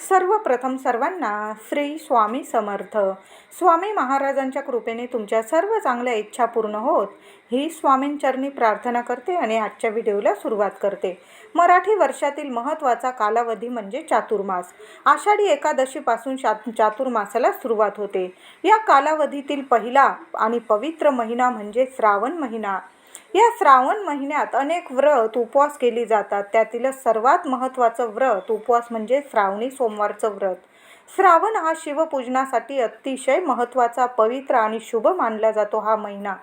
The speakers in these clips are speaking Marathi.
सर्वप्रथम सर्वांना श्री स्वामी समर्थ. स्वामी महाराजांच्या कृपेने तुमच्या सर्व चांगल्या इच्छा पूर्ण होत ही स्वामींचरणी प्रार्थना करते आणि आजच्या व्हिडिओला सुरुवात करते. मराठी वर्षातील महत्त्वाचा कालावधी म्हणजे चातुर्मास. आषाढी एकादशीपासून शा चातुर्मासाला सुरुवात होते. या कालावधीतील पहिला आणि पवित्र महिना म्हणजे श्रावण महिना. या श्रावण महिन्यात अनेक व्रत उपवास केली जातात. त्यातील सर्वात महत्त्वाचं व्रत उपवास म्हणजे श्रावणी सोमवारचं व्रत. श्रावण हा शिवपूजनासाठी अतिशय महत्त्वाचा पवित्र आणि शुभ मानला जातो हा महिना.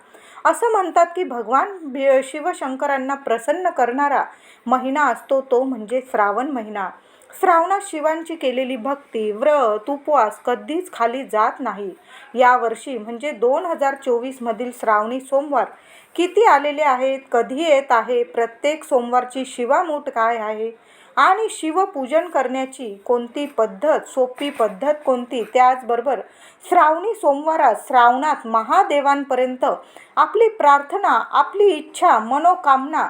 असं म्हणतात की भगवान शिवशंकरांना प्रसन्न करणारा महिना असतो तो म्हणजे श्रावण महिना. श्रावणात शिवांची केलेली भक्ती व्रत उपवास कधीच खाली जात नाही. यावर्षी म्हणजे दोन हजार चोवीसमधील श्रावणी सोमवार किती आलेले आहेत कधी येत आहे प्रत्येक सोमवारची शिवामूठ काय आहे आणि शिवपूजन करण्याची कोणती पद्धत सोपी पद्धत कोणती? त्याचबरोबर श्रावणी सोमवारात श्रावणात महादेवांपर्यंत आपली प्रार्थना आपली इच्छा मनोकामना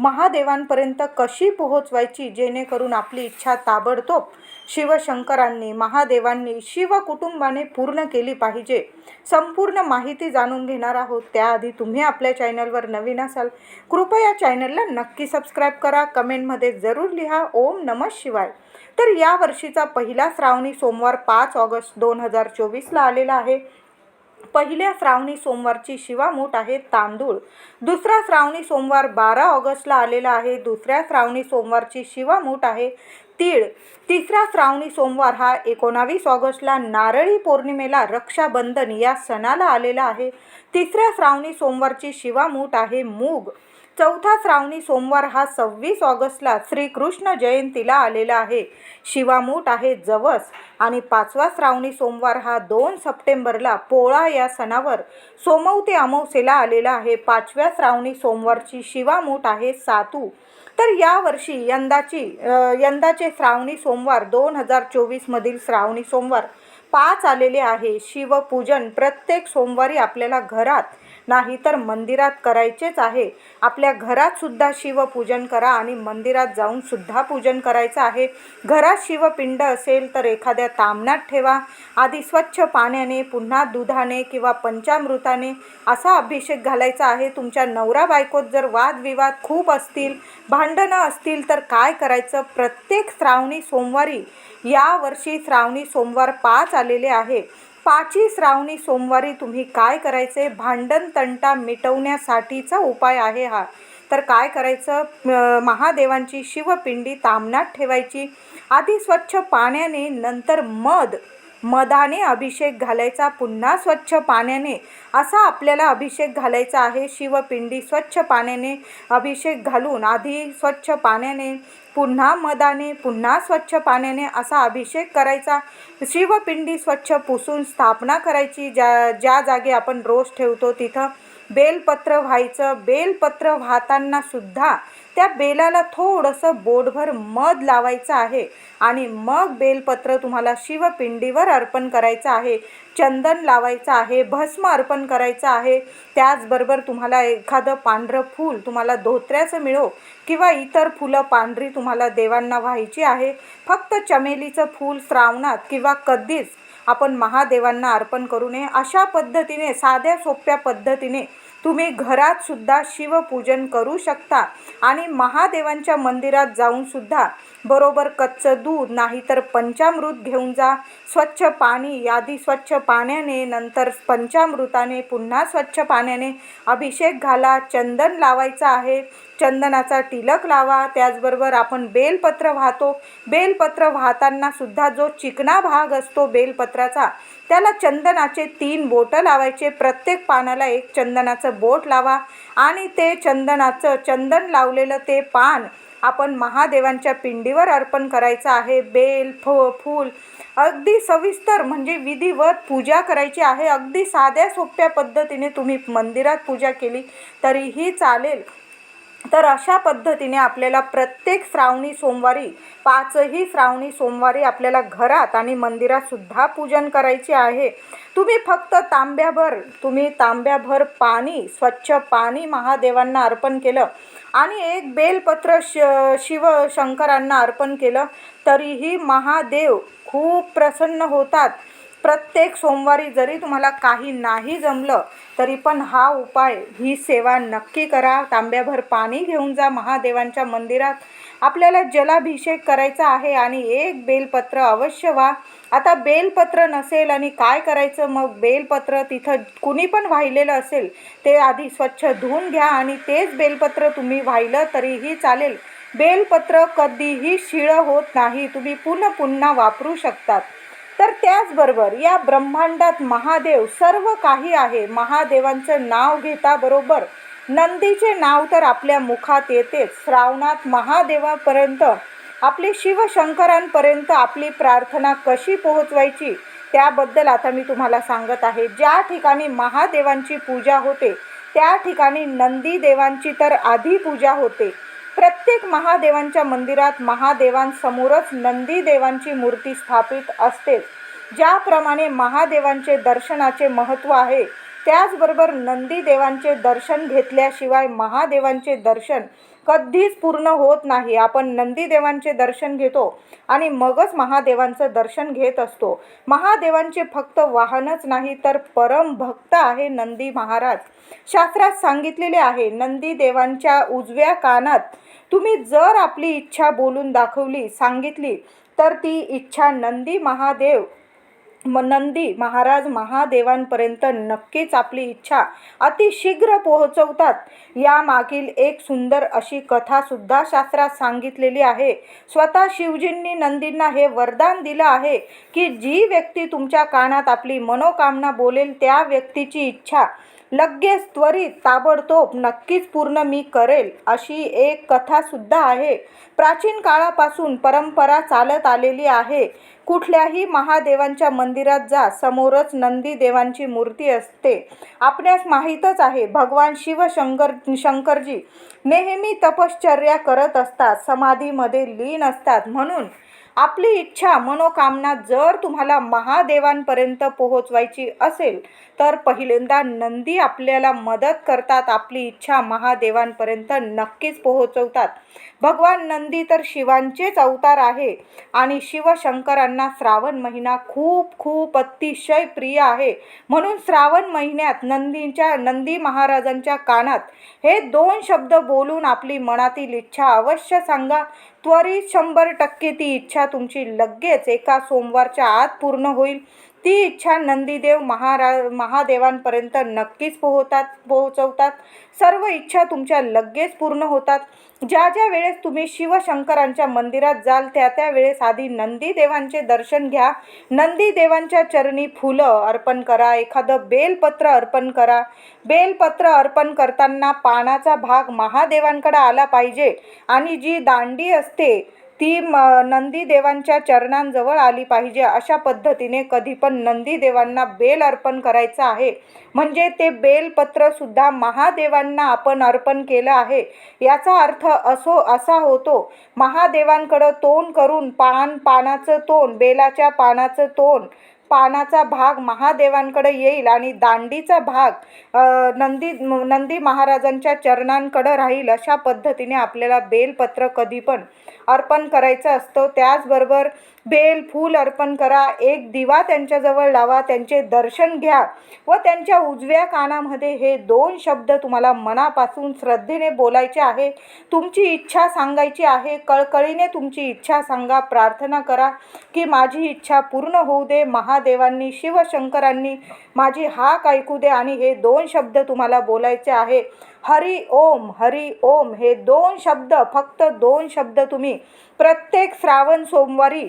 महादेवांपर्यंत कशी पोहोचवायची जेणेकरून आपली इच्छा ताबडतोब शिवशंकरांनी महादेवांनी शिवकुटुंबाने पूर्ण केली पाहिजे? संपूर्ण माहिती जाणून घेणार आहोत. त्याआधी तुम्ही आपल्या चॅनलवर नवीन असाल कृपया चॅनलला नक्की सबस्क्राईब करा. कमेंटमध्ये जरूर लिहा. ओम नम शिवाय. तर या वर्षीचा पहिला श्रावणी सोमवार पाच ऑगस्ट दोन हजार चोवीसला आलेला आहे. पहिल्या श्रावणी सोमवारची शिवामूठ आहे तांदूळ. दुसरा श्रावणी सोमवार बारा ऑगस्टला आलेला आहे. दुसऱ्या श्रावणी सोमवारची शिवामूठ आहे तीळ. तिसरा श्रावणी सोमवार हा एकोणावीस ऑगस्टला नारळी पौर्णिमेला रक्षाबंधन या सणाला आलेला आहे. तिसऱ्या श्रावणी सोमवारची शिवामूठ आहे मूग. चौथा श्रावणी सोमवार हा सव्वीस ऑगस्टला श्रीकृष्ण जयंतीला आलेला आहे. शिवामूठ आहे जवस आणि पाचवा श्रावणी सोमवार हा दोन सप्टेंबरला पोळा या सणावर सोमवती अमावसेला आलेला आहे. पाचव्या श्रावणी सोमवारची शिवामूठ आहे सातू. तर यावर्षी यंदाची यंदाचे श्रावणी सोमवार दोन हजार चोवीसमधील श्रावणी सोमवार पाच आलेले आहे. शिवपूजन प्रत्येक सोमवारी आपल्याला घरात नाही तर मंदिरात करायचेच आहे. आपल्या घरात सुद्धा शिवपूजन करा आणि मंदिरात जाऊन सुद्धा पूजन करायचं आहे. घरात शिवपिंड असेल तर एखाद्या तामणात ठेवा. आधी स्वच्छ पाण्याने पुन्हा दुधाने किंवा पंचामृताने असा अभिषेक घालायचा आहे. तुमच्या नवरा बायकोत जर वादविवाद खूप असतील भांडणं असतील तर काय करायचं? प्रत्येक श्रावणी सोमवारी यावर्षी श्रावणी सोमवार पाच आलेले आहे. पाची श्रावणी सोमवारी तुम्ही काय करायचे? भांडण तंटा मिटवण्यासाठीचा उपाय आहे हा. तर काय करायचं? महादेवांची शिवपिंडी तामणात ठेवायची. आधी स्वच्छ पाण्याने नंतर मध. मधाने अभिषेक घालायचा पुन्हा स्वच्छ पाण्याने. असा आपल्याला अभिषेक घालायचा आहे. शिवपिंडी स्वच्छ पाण्याने अभिषेक घालून आधी स्वच्छ पाण्याने पुन्हा मदाने पुन्हा स्वच्छ पाण्याने असा अभिषेक करायचा. शिवपिंडी स्वच्छ पुसून स्थापना करायची. ज्या ज्या जागी आपण रोज ठेवतो तिथं बेलपत्र व्हायचं. बेलपत्र वाहताना सुद्धा त्या बेलाला थोडंसं बोटभर मध लावायचं आहे आणि मग बेलपत्र तुम्हाला शिवपिंडीवर अर्पण करायचं आहे. चंदन लावायचं आहे भस्म अर्पण करायचं आहे. त्याचबरोबर तुम्हाला एखादं पांढरं फूल तुम्हाला धोत्र्याचं मिळो किंवा इतर फुलं पांढरी तुम्हाला देवांना व्हायची आहे. फक्त चमेलीचं फूल श्रावणात किंवा कधीच आपण महादेवांना अर्पण करू नये. अशा पद्धतीने साध्या सोप्या पद्धतीने तुम्ही घरात सुद्धा शिवपूजन करू शकता आणि महादेवांच्या मंदिरात जाऊन सुद्धा बरोबर कच्चं दूध नाहीतर पंचामृत घेऊन जा. स्वच्छ पाणी यादी स्वच्छ पाण्याने नंतर पंचामृताने पुन्हा स्वच्छ पाण्याने अभिषेक घाला. चंदन लावायचं आहे. चंदनाचा टिलक लावा. त्याचबरोबर आपण बेलपत्र वाहतो. बेलपत्र वाहताना सुद्धा जो चिकना भाग असतो बेलपत्राचा त्याला चंदनाचे तीन बोटं लावायचे. प्रत्येक पानाला एक चंदनाचं बोट लावा आणि ते चंदनाचं चंदन लावलेलं ते पान आपण महादेवांच्या पिंडीवर अर्पण करायचं आहे. बेल फो फूल अगदी सविस्तर म्हणजे विधिवत पूजा करायची आहे. अगदी साध्या सोप्या पद्धतीने तुम्ही मंदिरात पूजा केली तरीही चालेल. तर अशा पद्धतीने आपल्याला प्रत्येक श्रावणी सोमवारी पाचही श्रावणी सोमवारी आपल्याला घरात आणि मंदिरातसुद्धा पूजन करायचे आहे. तुम्ही फक्त तांब्याभर तुम्ही तांब्याभर पाणी स्वच्छ पाणी महादेवांना अर्पण केलं आणि एक बेलपत्र श शिवशंकरांना अर्पण केलं तरीही महादेव खूप प्रसन्न होतात. प्रत्येक सोमवारी जरी तुम्हाला काही नाही जमलं तरी पण हा उपाय ही सेवा नक्की करा. तांब्याभर पाणी घेऊन जा महादेवांच्या मंदिरात. आपल्याला जलाभिषेक करायचा आहे आणि एक बेलपत्र अवश्य व्हा. आता बेलपत्र नसेल आणि काय करायचं? मग बेलपत्र तिथं कुणी पण वाहिलेलं असेल ते आधी स्वच्छ धुवून घ्या आणि तेच बेलपत्र तुम्ही वाहिलं तरीही चालेल. बेलपत्र कधीही शिळं होत नाही. तुम्ही पुन्हा पुन्हा वापरू शकतात. तर त्याचबरोबर या ब्रह्मांडात महादेव सर्व काही आहे. महादेवांचं नाव घेता बरोबर. नंदीचे नाव तर आपल्या मुखात येतेच. श्रावणात महादेवापर्यंत आपली शिवशंकरांपर्यंत आपली प्रार्थना कशी पोहोचवायची त्याबद्दल आता मी तुम्हाला सांगत आहे. ज्या ठिकाणी महादेवांची पूजा होते त्या ठिकाणी नंदी देवांची तर आधी पूजा होते. प्रत्येक महादेवांच्या मंदिरात महादेवांसमोरच नंदी देवांची मूर्ती स्थापित असतेच. ज्याप्रमाणे महादेवांचे दर्शनाचे महत्त्व आहे त्याचबरोबर नंदी देवांचे दर्शन घेतल्याशिवाय महादेवांचे दर्शन कधीच पूर्ण होत नाही. आपण नंदीदेवांचे दर्शन घेतो आणि मगच महादेवांचं दर्शन घेत असतो. महादेवांचे फक्त वाहनच नाही तर परम भक्त आहे नंदी महाराज. शास्त्रात सांगितलेले आहे नंदी देवांच्या उजव्या कानात तुम्ही जर आपली इच्छा बोलून दाखवली सांगितली तर ती इच्छा नंदी महादेव म नंदी महाराज महादेवांपर्यंत नक्कीच आपली इच्छा अतिशीघ्र पोहोचवतात. यामागील एक सुंदर अशी कथासुद्धा शास्त्रात सांगितलेली आहे. स्वतः शिवजींनी नंदींना हे वरदान दिलं आहे की जी व्यक्ती तुमच्या कानात आपली मनोकामना बोलेल त्या व्यक्तीची इच्छा लगेच त्वरित ताबडतोब नक्कीच पूर्ण मी करेल अशी एक कथासुद्धा आहे. प्राचीन काळापासून परंपरा चालत आलेली आहे. कुठल्याही महादेवांच्या मंदिरात जा समोरच नंदी देवांची मूर्ती असते. आपल्यास माहीतच आहे भगवान शिवशंकर शंकरजी नेहमी तपश्चर्या करत असतात समाधीमध्ये लीन असतात म्हणून. आपली इच्छा मनोकामना जर तुम्हाला महादेवांपर्यंत पोहोचवायची असेल तर पहिल्यांदा नंदी आपल्याला मदत करतात. आपली इच्छा महादेवांपर्यंत नक्कीच पोहोचवतात. भगवान नंदी तर शिवांचेच अवतार आहे आणि शिवशंकरांना श्रावण महिना खूप खूप अतिशय प्रिय आहे. म्हणून श्रावण महिन्यात नंदींच्या नंदी महाराजांच्या कानात हे दोन शब्द बोलून आपली मनातील इच्छा अवश्य सांगा. त्वरित शंभर टक्के ती इच्छा तुमची लगेच एका सोमवारच्या आत पूर्ण होईल. ती इच्छा नंदीदेव महारा महादेवांपर्यंत नक्कीच पोहोतात पोहोचवतात. सर्व इच्छा तुमच्या लगेच पूर्ण होतात. ज्या ज्या वेळेस तुम्ही शिवशंकरांच्या मंदिरात जाल त्या त्या वेळेस आधी नंदीदेवांचे दर्शन घ्या. नंदीदेवांच्या चरणी फुलं अर्पण करा. एखादं बेलपत्र अर्पण करा. बेलपत्र अर्पण करताना पानाचा भाग महादेवांकडे आला पाहिजे. आणि जी दांडी असते ती म नंदीदेवांच्या चरणांजवळ आली पाहिजे. अशा पद्धतीने कधी पण नंदीदेवांना बेल अर्पण करायचं आहे. म्हणजे ते बेलपत्रसुद्धा महादेवांना आपण अर्पण केलं आहे. याचा अर्थ असो असा होतो. महादेवांकडं तोंड करून पान पानाचं तोंड बेलाच्या पानाचं तोंड पानाचा भाग महादेवांकडे येईल आणि दांडीचा भाग नंदी नंदी महाराजांच्या चरणांकडं राहील अशा पद्धतीने आपल्याला बेलपत्र कधी पण अर्पण करायचं असतं. त्याचबरोबर बेल फूल अर्पण करा. एक दिवा त्यांच्याजवळ लावा. त्यांचे दर्शन घ्या व त्यांच्या उजव्या कानामध्ये हे दोन शब्द तुम्हाला मनापासून श्रद्धेने बोलायचे आहे. तुमची इच्छा सांगायची आहे. कळकळीने तुमची इच्छा सांगा. प्रार्थना करा की माझी इच्छा पूर्ण होऊ दे. महादेवांनी शिवशंकरांनी माझी हाक ऐकू दे आणि हे दोन शब्द तुम्हाला बोलायचे आहे. हरी ओम हरी ओम हे दोन शब्द फक्त दोन शब्द तुम्ही प्रत्येक श्रावण सोमवारी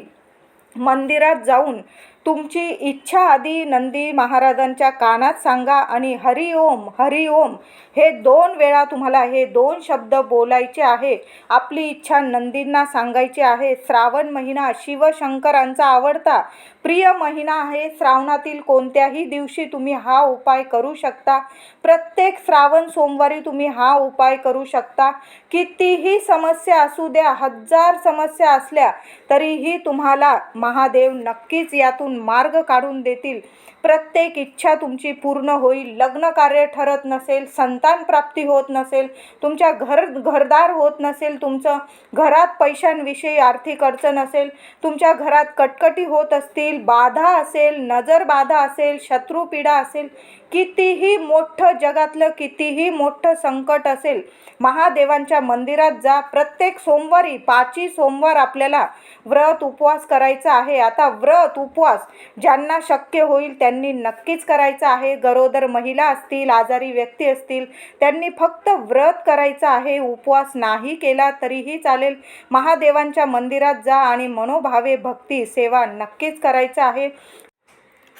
मंदिरात जाऊन तुमची इच्छा आधी नंदी महाराजांच्या कानात सांगा आणि हरी ओम हरी ओम. हे दोन वेळा तुम्हाला हे दोन शब्द बोलायचे आहे. आपली इच्छा नंदींना सांगायची आहे. श्रावण महिना शिवशंकरांचा आवडता. प्रिय महिना आहे. श्रावणातील कोणत्याही दिवशी तुम्ही हा उपाय करू शकता. प्रत्येक श्रावण सोमवारी तुम्ही हा उपाय करू शकता. कितीही समस्या असू द्या हजार समस्या असल्या तरीही तुम्हाला महादेव नक्कीच यातून मार्ग काढून देतील. प्रत्येक इच्छा तुमची पूर्ण होईल. लग्न कार्य ठरत नसेल संतान प्राप्ती होत नसेल तुमच्या घर घरदार होत नसेल तुमचं घरात पैशांविषयी आर्थिक अडचण असेल तुमच्या घरात कटकटी होत असतील बाधा असेल नजर बाधा असेल शत्रुपीडा असेल कितीही मोठं जगातलं कितीही मोठं संकट असेल महादेवांच्या मंदिरात जा. प्रत्येक सोमवारी पाची सोमवार आपल्याला व्रत उपवास करायचा आहे. आता व्रत उपवास ज्यांना शक्य होईल त्यांनी नक्कीच करायचं आहे. गरोदर महिला असतील आजारी व्यक्ती असतील त्यांनी फक्त व्रत करायचं आहे. उपवास नाही केला तरीही चालेल. महादेवांच्या मंदिरात जा आणि मनोभावे भक्ती सेवा नक्कीच करायचं आहे.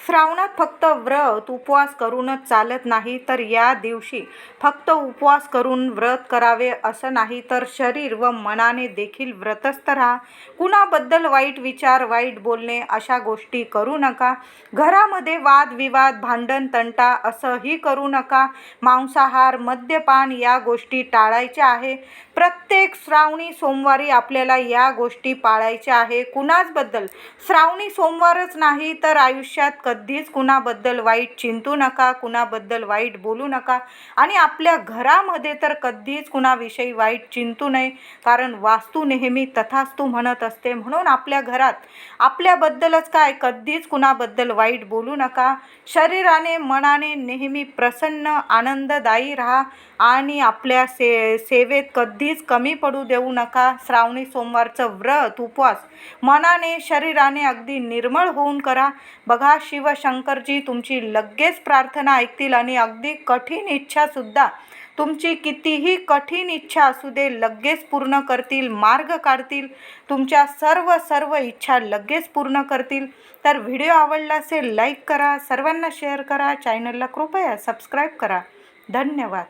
श्रावणात फक्त व्रत उपवास करूनच चालत नाही तर या दिवशी फक्त उपवास करून व्रत करावे असं नाही तर शरीर व मनाने देखील व्रतस्थ राहा. कुणाबद्दल वाईट विचार वाईट बोलणे अशा गोष्टी करू नका. घरामध्ये वादविवाद भांडण तंटा असंही करू नका. मांसाहार मद्यपान या गोष्टी टाळायच्या आहे. प्रत्येक श्रावणी सोमवारी आपल्याला या गोष्टी पाळायच्या आहे. कुणाचबद्दल? श्रावणी सोमवारच नाही तर आयुष्यात कधीच कुणाबद्दल वाईट चिंतू नका कुणाबद्दल वाईट बोलू नका. आणि आपल्या घरामध्ये तर कधीच कुणाविषयी वाईट चिंतू नये. कारण वास्तू नेहमी तथास्तू म्हणत असते. म्हणून आपल्या घरात आपल्याबद्दलच काय? कधीच कुणाबद्दल वाईट बोलू नका. शरीराने मनाने नेहमी प्रसन्न आनंददायी राहा. आणि आपल्या से सेवेत कधीच कमी पडू देऊ नका. श्रावणी सोमवारचं व्रत उपवास. मनाने शरीराने अगदी निर्मळ होऊन करा. बघा शिवशंकरजी तुमची लगेच प्रार्थना ऐकतील आणि अगदी कठीण इच्छासुद्धा तुमची कितीही कठीण इच्छा असू दे लगेच पूर्ण करतील मार्ग काढतील. तुमच्या सर्व सर्व इच्छा लगेच पूर्ण करतील. तर व्हिडिओ आवडला असेल लाईक करा. सर्वांना शेअर करा. चॅनलला कृपया सबस्क्राईब करा. धन्यवाद.